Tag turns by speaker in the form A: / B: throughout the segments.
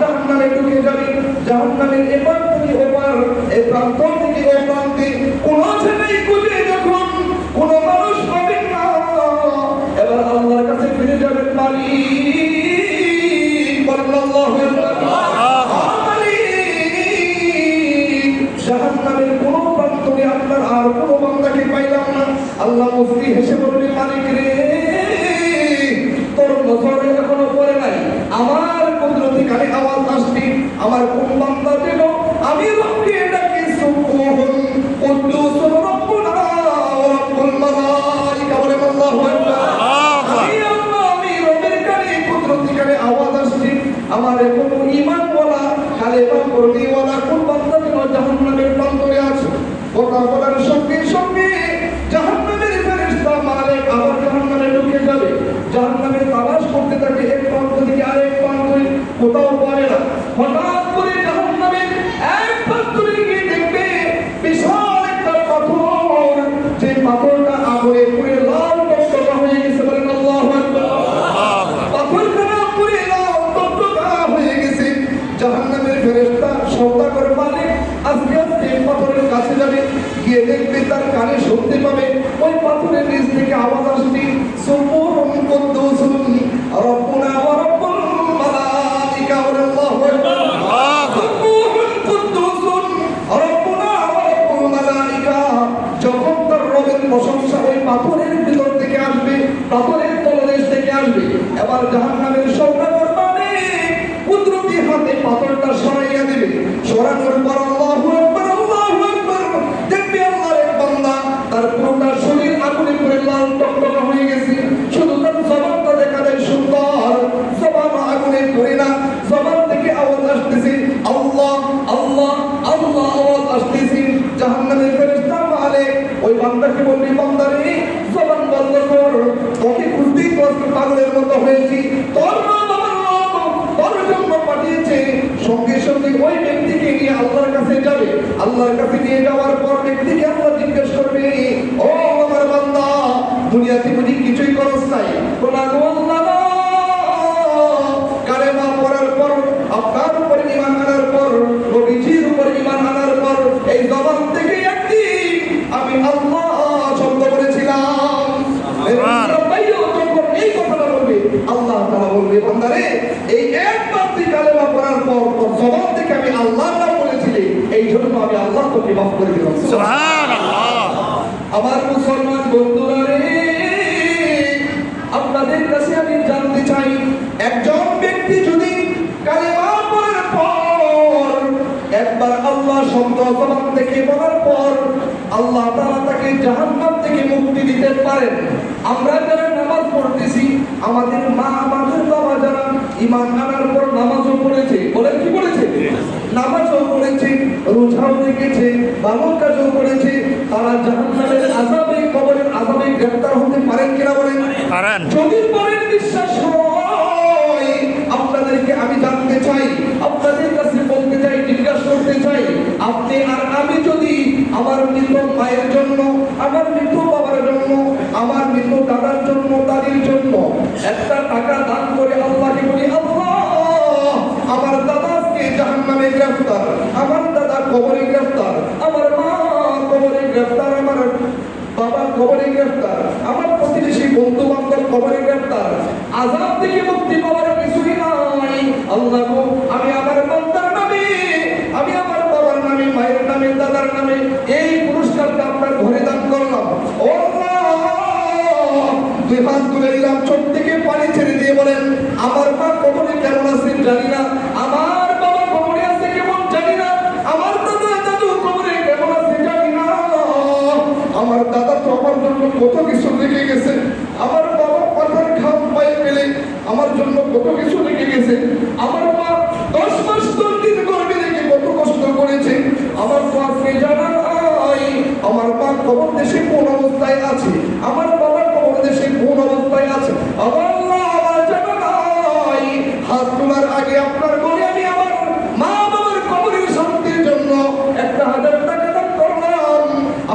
A: জাহান্নামে ঢুকে যাবে। জাহান্নামের এপার থেকে ওপার এ প্রান্ত থেকে ও প্রান্তে কোন ছেলেই খুঁজে যখন কোন মানুষ পাবেন না। এবার আল্লাহর কাছে ফিরে যাবেন মালিক বলেন আল্লাহু কোন প্রান্তরে আপনার আর কোন বান্দাকে পাইলাম না। আল্লাহ মুফতি হেসে বলবে মালিক রে, তোর নজর এখনও পড়ে নাই আমার কুদরতি কানে আওয়াজ আসছে আমার বান্দা যেন আমি থেকে আসবে এবার জাহান্নামের মানে কুদরতি হাতে পাথরটা সরাইয়া দেবে। সরানোর পর আল্লাহু আকবার দেখবে আল্লাহর এক বান্দা তার পুরোটা শরীর আগুনে পুড়ে লাল টকটকা হয়ে গেছে শুধু তার জবানটা দেখা যায় সুন্দর জবান আগুনে পুড়ে না জবান থেকে আওয়াজ আসতেছে আল্লাহ আল্লাহ আল্লাহ আওয়াজ আসতেছে জাহান্নামের ফেরেশতা মালিক ওই বান্দাকে বলবি বান্দারে জবান বন্ধ কর তোকে খুঁজতেই তো আজকে হয়েছি। পাঠিয়েছে। সঙ্গে সঙ্গে ওই ব্যক্তিকে নিয়ে আল্লাহর কাছে যাবে। আল্লাহর কাছে নিয়ে যাওয়ার পর ব্যক্তিকে আল্লাহ জিজ্ঞেস করবে, ও আমার বান্দা, দুনিয়াতে কিছুই করস নাই। পর, আপনার উপর ইমান আনার পর পর, এই জবান থেকে আমি আল্লাহ শব্দ করেছিলাম ভাইও যখন এই কথাটা বলবে আল্লাহ তাআলা বলবে বান্দারে এই একবার তুই কালেমা পড়ার পর তোর জবান থেকে আমি আল্লাহর নাম বলেছিলি এই জন্য আমি আল্লাহ তোকে মাফ করে দিলাম। আমার মুসলমান বন্ধুরা রে আপনাদের কাছে আমি জানতে চাই একজন ব্যক্তি যদি কালেমা পড়ার পর একবার আল্লাহ শব্দ জবান থেকে বলার পর আল্লাহ তাআলা তাকে জাহান্নাম থেকে মুক্তি দিতে পারেন। আমরা যারা নামাজ পড়তেছি আমাদের মা আমাদের বাবা যারা ইমান আনার পর নামাজও পড়েছে বলেন কি পড়েছে? নামাজও পড়েছে রোজাও রেখেছে ভালো কাজও করেছে তারা জাহান্নামের আযাবে কবরের আযাবে গ্রেফতার হতে পারেন কিনা বলেন?
B: পারেন।
A: যদি পরের বিশ্বাস হয়। আপনাদেরকে আমি জানতে চাই আপনাদের কাছে বলতে চাই জিজ্ঞাসা করতে চাই আপনি আর আমি যদি আমার মৃত মায়ের জন্য আমার মৃত বাবার আমার মৃত দাদার জন্য দাদির জন্য। একটা টাকা দান করে আল্লাহকে বলি, আল্লাহ, আমার দাদাকে জাহান্নামে গ্রেফতার, আমার দাদা কবরে গ্রেফতার, আমার মা কবরে গ্রেফতার, আমার বাবা কবরে গ্রেফতার, আমার প্রতিবেশী বন্ধু বান্ধব কবরে গ্রেফতার, আজাদ থেকে মুক্তি পাওয়ার কিছুই নাই আল্লাহ গো, আমি আমার বান্দার নামে আমি আমার বাবার নামে মায়ের নামে দাদার নামে এই পুরস্কারটা আপনার ঘরে দান করলাম ও আল্লাহ, দুই হাত তুলে দিলাম চোখ থেকে পানি ছেড়ে দিয়ে বলেন আমার মা কবরে কেমন আছেন জানি না, আমার বাবা কবরে আছে কেমন জানি না, আমার দাদা দাদু কবরে কেমন আছে জানি না। আমার দাদা তো আমার জন্য কত কিছু রেখে গেছে, আমার বাবা পাথার ঘাম পায়ে পেলে আমার জন্য কত কিছু রেখে গেছে, আমার মা দশ মাস দশ দিন গর্ভে রেখে কত কষ্ট করেছে আমার মাকে জানা নাই আমার মা কবর দেশে কোন অবস্থায় আছে আমার বাবা কবর দেশে কোন অবস্থায় আছে আমার আল্লাহ আমার জানা নাই হাত তোলার আগে আপনার বলে আমি আমার মা বাবার কবরের শান্তির জন্য একটা হাজার টাকা দান করলাম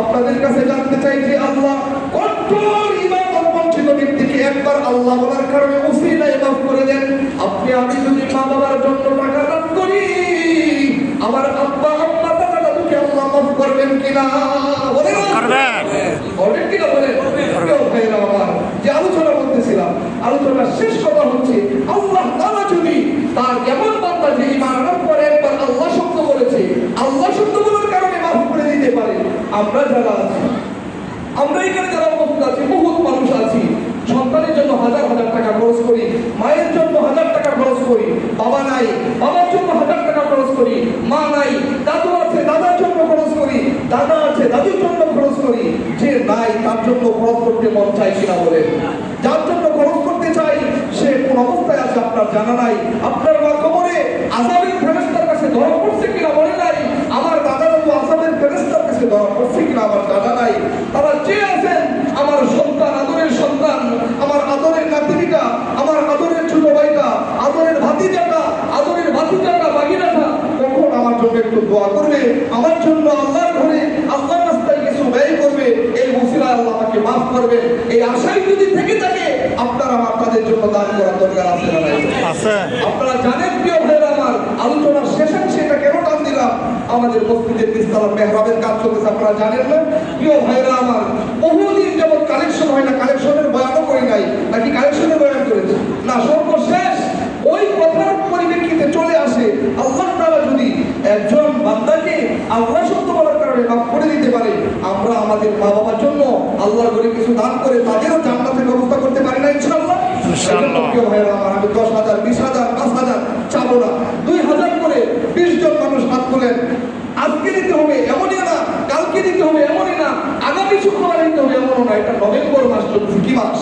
A: আপনাদের কাছে জানতে চাই যে আল্লাহ কঠোর ইবাদত বঞ্চিত ব্যক্তিকে একবার আল্লাহ বলার কারণে উসিলায় মাফ করে দেন। আপনি আমি যদি মা বাবার জন্য টাকা দান করি আমার আব্বা আম্মা দাদা দাদুকে আল্লাহ মাফ করবেন কিনা? বলেন।
B: করবেন।
A: করবেন কিনা বলেন? কেউ ভাইরা আমার যে আলোচনা করতেছিলাম আলোচনার শেষ কথা হচ্ছে আল্লাহ যদি তার এমন বান্দা যে ঈমান আনার একবার আল্লাহ শব্দ বলেছে আল্লাহ শব্দ বলার কারণে মাফ করে দিতে পারে আমরা যারা আছি আমরা এখানে যারা উপস্থিত আছি বহুত মানুষ আছি সন্তানের জন্য হাজার হাজার টাকা খরচ করি মায়ের জন্য হাজার টাকা খরচ করি বাবা নাই বাবার জন্য হাজার টাকা খরচ করি মা নাই দাদু আছে দাদার জন্য খরচ করি দাদা আছে দাদুর জন্য খরচ করি যে নাই তার জন্য খরচ করতে মন চাই কিনা বলে যার জন্য খরচ করতে চাই সে কোন অবস্থায় আছে আপনার জানা নাই। আপনার মা কবরে আজাবের ফেরেস্তার কাছে ধরা পড়ছে কিনা মনে নাই আমার দাদা দাদু আজাবের ফেরেস্তার কাছে ধরা পড়ছে কিনা আমার জানা নাই তারা যে আছেন আমার সন্তান আদরের সন্তান আমার আদরের নাতিনিটা আমার আদরের ছোট ভাইটা আদরের ভাতিজাটা আদরের ভাতিজাটা বাগিনাটা কখন আমার জন্য একটু দোয়া করবে আমার জন্য আল্লাহর ঘরে আল্লাহ রাস্তায় কিছু ব্যয় করবে এই মুসিরা আল্লাহ আমাকে মাফ করবে এই আশাই যদি থেকে থাকে আপনার আমার তাদের জন্য দান করার দরকার আছে?
B: আছে।
A: আপনারা জানেন প্রিয় ভাইরা আমার আলোচনার শেষাংশে এটা কেন টান দিলাম? আমাদের মসজিদের বিস্তার মেহরাবের কাজ চলতেছে আপনারা জানেন না? প্রিয় ভাইরা আমার বহুদিন যেমন কালেকশন হয় না কালেকশনের বয়ানও করি নাই। নাকি কালেকশনের বয়ান করেছে? না সর্বশেষ ওই কথার পরিপ্রেক্ষিতে চলে আসে আল্লাহ তাআলা যদি একজন বান্দাকে আল্লাহ সত্য বলার কারণে মাফ করে দিতে পারে আমরা আমাদের মা বাবার জন্য আল্লাহর ঘরে কিছু দান করে তাদেরও জান্নাতের ব্যবস্থা করতে পারি না আমার আমি দশ হাজার বিশ হাজার পাঁচ হাজার চাবো না। দুই হাজার করে বিশ জন মানুষ হাত তোলেন। আজকে দিতে হবে এমনই না কালকে দিতে হবে এমনই না আগামী শুক্রবার দিতে হবে এমনও না এটা নভেম্বর মাস চলছে কি মাস?